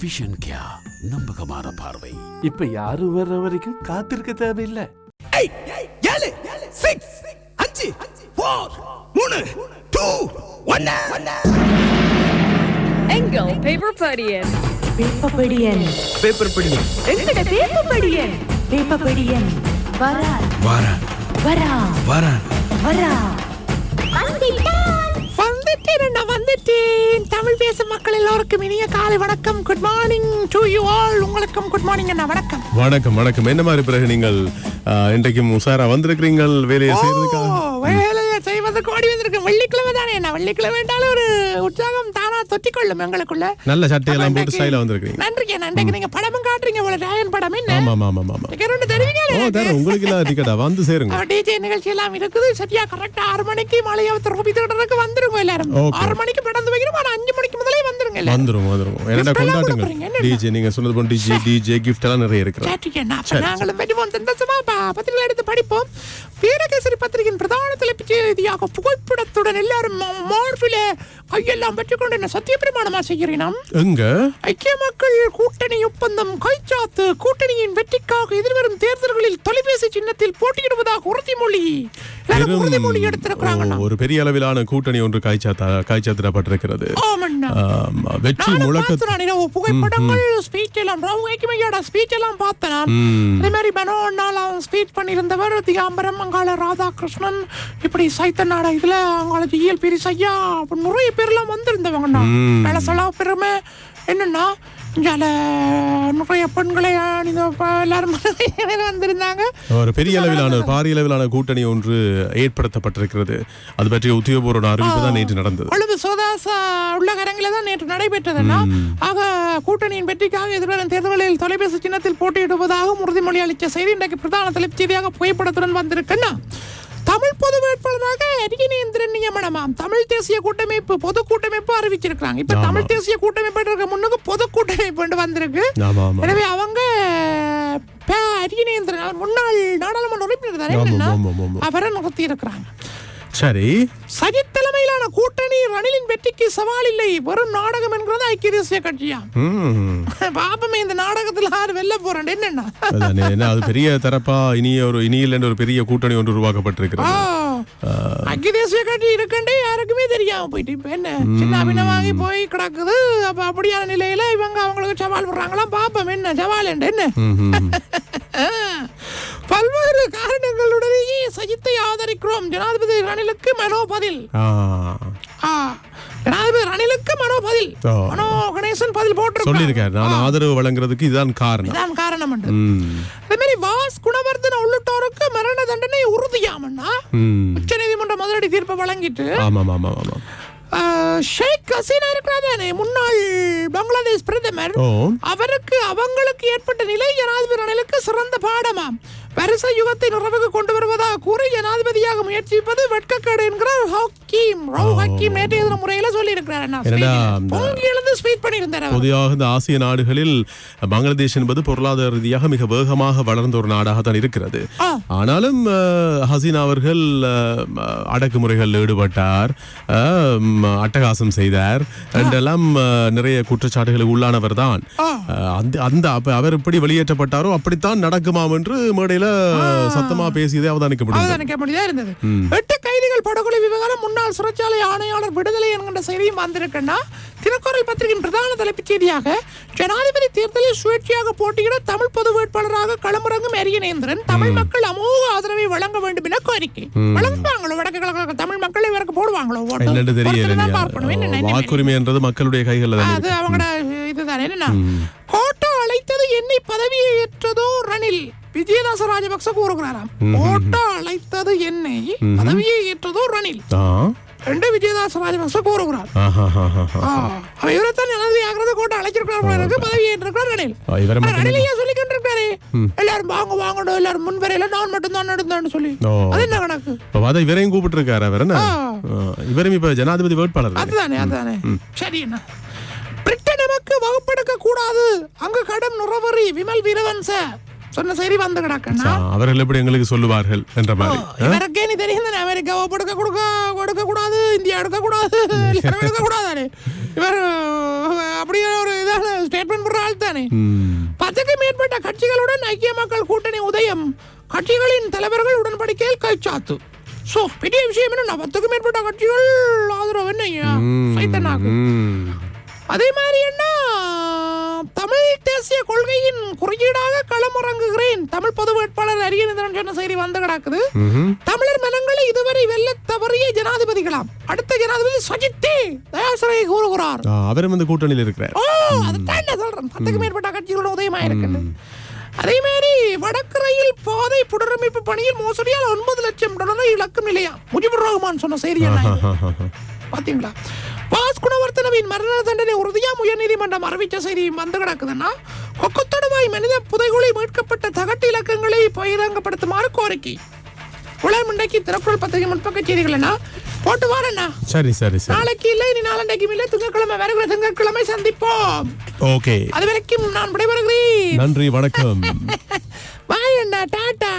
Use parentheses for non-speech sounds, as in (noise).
Vision கியா நம்பகமான பார்வை. இப்ப யாரும் வர்ற வரைக்கும் காத்திருக்க தேவையில்லை. ஏழு சிக்ஸ் அஞ்சு ஃபோர் மூணு டூ ஒன்னு. எங்கள் பேப்பர் படியன் பேப்பர் படி எங்கட வேப்பப்படியன் வேப்பப்படியன் வரா வரா வாரேன் வரா வந்துட்டேன் நான் வந்துட்டேன். தமிழ் பேசும் மக்கள் எல்லோருக்கும் இனிய காலை வணக்கம். Good morning to you all உங்களுக்கும் குட் மார்னிங் அண்ணா. வணக்கம். வணக்கம் வணக்கம். என்ன மாதிரி பிறகு நீங்கள் இன்றைக்கும் உஷாரா வந்திருக்கிறீங்கள் வேலையை செய்யறதுக்காக வேலையை செய்வதற்கு ஓடி வந்திருக்கேன். வெள்ளிக்கிழமை தானே என்ன வெள்ளிக்கிழமை என்றாலும் ஒரு உற்சாகம் தானா தொத்திக்கொள்ளும் எங்களுக்குள்ள. நல்ல சட்டையெல்லாம் போட்டு ஸ்டைலா வந்திருக்கீங்க நன்றிங்க நன்றிக்கு நீங்க படமும் காட்டுறீங்க உங்களை ராயன் படம். என்ன? ஆமா ஆமா ஆமா ரெண்டு தருவீங்க ஓ தர உங்களுக்கு எல்லாம் டிக்கெட்டா வந்து சேருங்க. டிஜே நிகழ்ச்சி எல்லாம் இருக்குது. சரியா கரெக்டா ஆறு மணிக்கு மலையாவத்தை ரூபி தேடுறதுக்கு வந்துருங்க எல்லாரும். ஆறு மணிக்கு படம் வைக்கிறோம் ஆனா அஞ்சு மணிக்கு முதலே வந்துருங்க வந்துரும் வந்துரும். என்னடா கொண்டாட்டுங்க? டிஜே நீங்க சொன்னது போல டிஜே டிஜே கிஃப்ட் எல்லாம் நிறைய கேட்டிருக்கேன் அப்ப நாங்களும் வருவோம் சந்தோஷமா ப- பத்திரிகை எடுத்து படிப்போம். வீரகேசரி பத்திரிகையின் பிரதான தலைப்புச் செய்தியாக புகைப்படத்துடன் எல்லாரும் மார்பில கையெல்லாம் பெற்றுக்கொண்டு என்ன சத்தியப்பிரமாணமா செய்கிறேன் நாம் எங்க? ஐக்கிய மக்கள் கூட்டணி ஒப்பந்தம் கைச்சாத்து கூட்டணியின் வெற்றிக்காக எதிர்வரும் தேர்தல்களில் தொலைபேசி சின்னத்தில் போட்டியிடுவதாக உறுதிமொழி ஒரு பெரிய அளவிலான கூட்டணி ஒன்று காய்ச்சாத்தா காய்ச்சாத்திடப்பட்டிருக்கிறது. வெற்றி முழக்க புகைப்படங்கள் ஸ்பீச் எல்லாம் ராவு ஐக்கியமையோட ஸ்பீச் எல்லாம் பார்த்தேன். அதே மாதிரி மனோ அண்ணாலாம் ஸ்பீச் பண்ணியிருந்தவர் திகாம்பரம் அங்காள ராதாகிருஷ்ணன் இப்படி சைத்தன்னாட இதுல அங்காள ஜிஎல் பிரி சையா அப்படி நிறைய பேர்லாம் வந்திருந்தவங்கண்ணா. பெருமை. என்னன்னா நிறைய பெண்களை எல்லாரும் (laughs) வந்திருந்தாங்க. ஒரு பெரிய அளவிலான ஒரு பாரிய அளவிலான கூட்டணி ஒன்று ஏற்படுத்தப்பட்டிருக்கிறது. அது பற்றிய உத்தியோகபூர்வ அறிவிப்பு தான் நேற்று நடந்தது. பொழுது சோதாச உள்ளகரங்கில தான் நேற்று நடைபெற்றதுன்னா ஆக கூட்டணியின் வெற்றிக்காக எதிர்வரும் தேர்தலில் தொலைபேசி சின்னத்தில் போட்டியிடுவதாக உறுதிமொழி அளித்த செய்தி இன்றைக்கு பிரதான தலைப்புச் செய்தியாக புகைப்படத்துடன் வந்திருக்குன்னா பொது வேட்பாளராக அரியநேந்திரன் நியமனமாம் தமிழ் தேசிய கூட்டமைப்பு பொது கூட்டமைப்பு அறிவிச்சிருக்காங்க இப்ப. தமிழ் தேசிய கூட்டமைப்பு முன்னுக்கு பொது கூட்டமைப்பு வந்திருக்கு எனவே அவங்க. அரியநேந்திரன் முன்னாள் நாடாளுமன்ற உறுப்பினர் தானே. அவரை நிறுத்தி இருக்கிறாங்க சரி. சஜித் தலைமையிலான கூட்டணி ரணிலின் வெற்றிக்கு சவால் இல்லை. வெறும் நாடகம் என்கிறது ஐக்கிய தேசிய கட்சியா? (laughs) பாப்பமே இந்த நாடகத்துல யாரு வெளில போறேன். என்னன்னா? அது பெரிய தரப்பா இனிய ஒரு இனியில் ஒரு பெரிய கூட்டணி ஒன்று உருவாக்கப்பட்டிருக்கிறது. ஐக்கிய தேசிய கட்சி இருக்கண்டே யாருக்குமே தெரியாம போயிட்டு இப்ப என்ன? சின்ன பின்னமாகி போய் கிடக்குது. அப்ப அப்படியான நிலையில இவங்க அவங்களுக்கு சவால் விடுறாங்களாம் பாப்போம் என்ன? சவால் என்ன. (laughs) பல்வேறு காரணங்களுடனேயே சஜித்தை ஆதரிக்கிறோம். ஜனாதிபதி ரணிலுக்கு மனோ பதில். ஜனாதிபதி ரணிலுக்கு மனோ பதில். மனோ கணேசன் பதில் போட்டு சொல்லியிருக்காரு. நான் ஆதரவு வழங்குறதுக்கு இதுதான் காரணம். இதான் காரணம் அதே மாதிரி வாஸ் குணவர்தன உள்ளிட்டோருக்கு மரண தண்டனை உறுதியாமன்னா. உச்ச நீதிமன்றம் முதலடி தீர்ப்பை வழங்கிட்டு. ஆமாம் ஆமாம் ஆமாம் ஆ, ஷேக் ஹசீனா இருக்கிறாதானே முன்னாள் பங்களாதேஷ் பிரதமர். அவருக்கு அவங்களுக்கு ஏற்பட்ட நிலை ஜனாதிபதி ரணிலுக்கு சிறந்த பாடமாம். வருஷ யுகத்தை நிறைவுக்கு கொண்டு வருவதாக கூறி ஜனாதிபதியாக முயற்சிப்பது வெட்கக்கேடு என்கிறார் ஹக்கீம் ரவு ஹக்கீம் நேற்றைய தின முறையில சொல்லி இருக்கிறார் என்னடா, அந்த- பொங்கி எழுந்து ஸ்பீட் பண்ணியிருந்தார் அவர். பொதுவாக இந்த ஆசிய நாடுகளில் பங்களாதேஷ் என்பது பொருளாதார ரீதியாக மிக வேகமாக வளர்ந்த ஒரு நாடாகத்தான் இருக்கிறது ஆ. ஆனாலும் ஹசீனா அவர்கள் அடக்குமுறைகளில் ஈடுபட்டார் அட்டகாசம் செய்தார் என்றெல்லாம் நிறைய குற்றச்சாட்டுகளுக்கு உள்ளானவர் தான். அந்த அந்த அவர் எப்படி வெளியேற்றப்பட்டாரோ அப்படித்தான் நடக்குமாம் என்று மேடையில சத்தமா பேசியதே அவதானிக்கப்படுகிறது. அவதானிக்க முடியாத இருந்தது எட்டு கைதிகள் படுகொலை விவகாரம் முன்னாள் சிறைச்சாலை ஆணையாளர் விடுதலை என்கின்ற செய்தியும் வந்திருக்குன்னா தினக்குரல் பத்திரிகையின் பிரதான தலைப்புச் செய்தியாக ஜனாதிபதி தேர்தலில் சுயேட்சையாக போட்டியிட தமிழ் பொது வேட்பாளராக களமிறங்கும் அரியநேந்திரன் தமிழ் மக்கள் அமோக ஆதரவை வழங்க வேண்டும் என கோரிக்கை. வழங்குவாங்களோ? வடக்கு கிழக்கு தமிழ் மக்கள் இவருக்கு போடுவாங்களோ? வாக்குரிமை என்றது மக்களுடைய கைகளில் தான் அது அவங்களோட இதுதானே. என்னன்னா கோட்டா அழைத்தது என்னை பதவியை ஏற்றதோ ரணில். விஜயதாச ராஜபக்ச கூறுகிறாராம். கோட்டா அழைத்தது என்னை பதவியை ஏற்றதோ ரணில். என்று விஜயதாச ராஜபக்ச கூறுகிறார். ஆஹாஹாஹா. ஆ, அவ இவரைத்தான் ஜனாதிபதி ஆகிறது கோட்டா அழைச்சிருக்கிறார் பதவி ஏற்றிருக்கிறார் ரணில். ஆ, இவரை ஆனா மட்டும் ரணில் ஏன் சொல்லி கொண்டிருக்காரு எல்லாரும் வாங்க வாங்கணும் எல்லாரும் முன்வரையில நான் மட்டும் தான் நடந்தேன்னு சொல்லி. அது என்ன கணக்கு? வாத இவரையும் கூப்பிட்டு இருக்காரு அவர் என்ன? இவரும் இப்ப ஜனாதிபதி வேட்பாளர் தானே? அதுதானே. அதுதானே சரி என்ன? பிரிட்டன் நமக்கு வகுப்பெடுக்க கூடாது. அங்கு கடும் நுறவரி விமல் வீரவன்ச. சொன்ன செய்தி வந்து கிடக்கண்ணா அவர்கள் எப்படி எங்களுக்கு சொல்லுவார்கள் என்ற மாதிரி. இவருக்கே நீ தெரியும் தானே அமெரிக்காவை கொடுக்க கொடுக்க கொடுக்க கூடாது இந்தியா எடுக்க கூடாது எடுக்க கூடாது இவர் அப்படியே ஒரு இதான ஸ்டேட்மெண்ட் தானே? ம். பத்துக்கு மேற்பட்ட கட்சிகளுடன் ஐக்கிய மக்கள் கூட்டணி உதயம் கட்சிகளின் தலைவர்கள் உடன்படிக்கையில் கைச்சாத்து சோ பெரிய விஷயம் என்ன பத்துக்கு மேற்பட்ட கட்சிகள் ஆதரவு என்ன. அதே மாதிரி என்ன? தேசிய கொள்கையின் குறியீடாக களமிறங்குகிறேன். தமிழ் பொது வேட்பாளர் அரியநேந்திரன் சொன்ன செய்தி வந்து கிடக்குது. தமிழர் மனங்களை இதுவரை வெல்ல தவறிய ஜனாதிபதிகளாம். அடுத்த ஜனாதிபதி சஜித்தே தயாசிரியை கூறுகிறார். அவரும் இந்த கூட்டணியில் இருக்கிறார். ஓ அதுதான் சொல்றேன். பத்துக்கு மேற்பட்ட கட்சிகளோட உதயமா இருக்குது. அதே மாதிரி வடக்கு ரயில் பாதை புனரமைப்பு பணியில் மோசடியால் ஒன்பது லட்சம் டாலரை இழக்கும் நிலையா? முஜிபுர் ரஹ்மான் சொன்ன செய்தி என்ன? பாத்தீங்களா? குணவர்த்தனவின் மரண தண்டனை உறுதியாம் உயர்நீதிமன்றம் அறிவிச்ச செய்தி வந்து கிடக்குதுன்னா கொக்கத்தொடுவாய் மனித புதைகுழி மீட்கப்பட்ட தகட்டு இலக்கங்களை பகிரங்கப்படுத்துமாறு கோரிக்கை. உலகம் இன்றைக்கு திறக்குறள் பத்திரிகை முன்பக்க செய்திகள் போட்டு வாரண்ணா. சரி சரி சரி. நாளைக்கு இல்லை இனி நாளண்டைக்கும் இல்லை. திங்கட்கிழமை வருகிற திங்கட்கிழமை சந்திப்போம். ஓகே. அது வரைக்கும் நான் விடைபெறுகிறேன். நன்றி வணக்கம். (laughs) பாய் அண்ணா டாட்டா